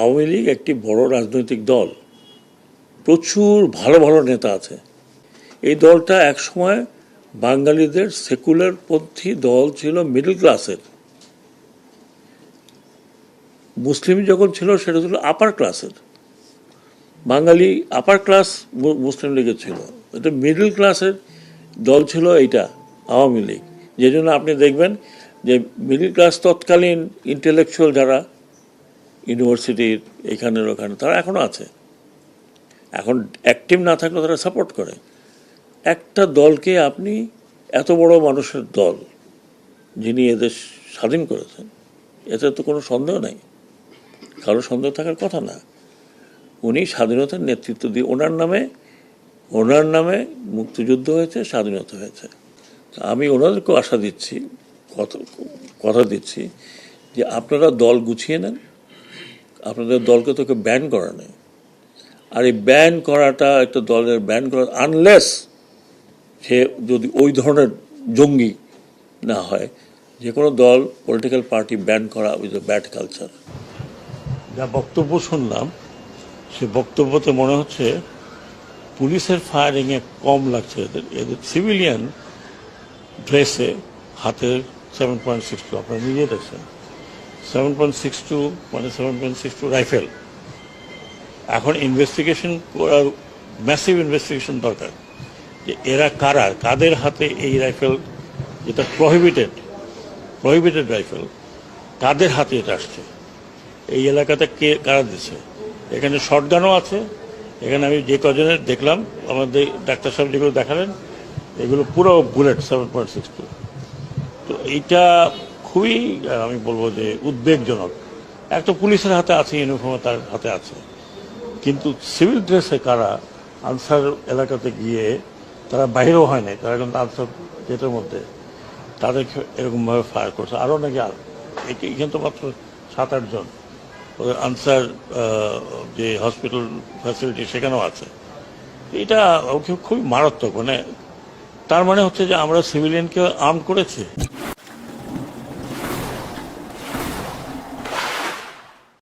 আওয়ামী লীগ একটি বড় রাজনৈতিক দল। প্রচুর ভালো ভালো নেতা আছে। এই দলটা একসময় বাঙালিদের সেকুলার পন্থী দল ছিল মিডল ক্লাসের। মুসলিম যখন ছিল, সেটা ছিল আপার ক্লাসের বাঙালি আপার ক্লাস মুসলিম লীগের ছিল। এটা মিডল ক্লাসের দল ছিল এইটা, আওয়ামী লীগ। যে জন্য আপনি দেখবেন যে মিডল ক্লাস তৎকালীন ইন্টেলেকচুয়াল যারা ইউনিভার্সিটির এখানের ওখানে, তারা এখনও আছে। এখন অ্যাক্টিভ না থাকলে তারা সাপোর্ট করে। একটা দলকে আপনি এত বড় মানুষের দল যিনি এদের স্বাধীন করেছেন, এতে তো কোনো সন্দেহ নাই। কারও সন্দেহ থাকার কথা না। উনি স্বাধীনতার নেতৃত্ব দিয়ে, ওনার নামে ওনার নামে মুক্তিযুদ্ধ হয়েছে, স্বাধীনতা হয়েছে। আমি ওনাদেরকেও আশা দিচ্ছি, কথা কথা দিচ্ছি যে আপনারা দল গুছিয়ে নেন আপনাদের দলকে তো তোকে ব্যান করা নেই। আর এই ব্যান করাটা একটা দলের ব্যান করা আনলেস সে যদি ওই ধরনের জঙ্গি না হয়, যে কোনো দল পলিটিক্যাল পার্টি ব্যান করা উইথ এ ব্যাড কালচার যা বক্তব্য শুনলাম, সে বক্তব্যতে মনে হচ্ছে পুলিশের ফায়ারিংয়ে কম লাগছে এদের। এদের সিভিলিয়ান ড্রেসে হাতে সেভেন পয়েন্ট সিক্স টু আপনারা নিজে দেখছেন। সেভেন পয়েন্ট সিক্স টু মানে seven point six two rifle এখন ইনভেস্টিগেশন করার ম্যাসিভ ইনভেস্টিগেশন দরকার যে এরা কারা, কাদের হাতে এই রাইফেল যেটা প্রহিবিটেড প্রহিবিটেড রাইফেল কাদের হাতে এটা আসছে? এই এলাকাতে কে, কারা দিচ্ছে? এখানে শর্টগানও আছে, এখানে আমি যে কজনের দেখলাম, আমাদের ডাক্তার সাহেব যেগুলো দেখালেন, এগুলো পুরো bullet seven point six two তো এইটা খুবই আমি বলব যে উদ্বেগজনক। একটা পুলিশের হাতে আছে ইউনিফর্ম তার হাতে আছে। কিন্তু সিভিল ড্রেসে কারা আনসার এলাকাতে গিয়ে তারা বাইরেও হয় নাই, তারা কিন্তু আনসার গেটের মধ্যে তাদেরকে এরকমভাবে ফায়ার করছে। আরও নাকি এখানে তো মাত্র সাত আটজন আনসার যে হসপিটাল ফ্যাসিলিটি সেখানেও আছে। এটা খুবই মারাত্মক মানে তার মানে হচ্ছে যে আমরা সিভিলিয়ানকে আর্ম করেছি।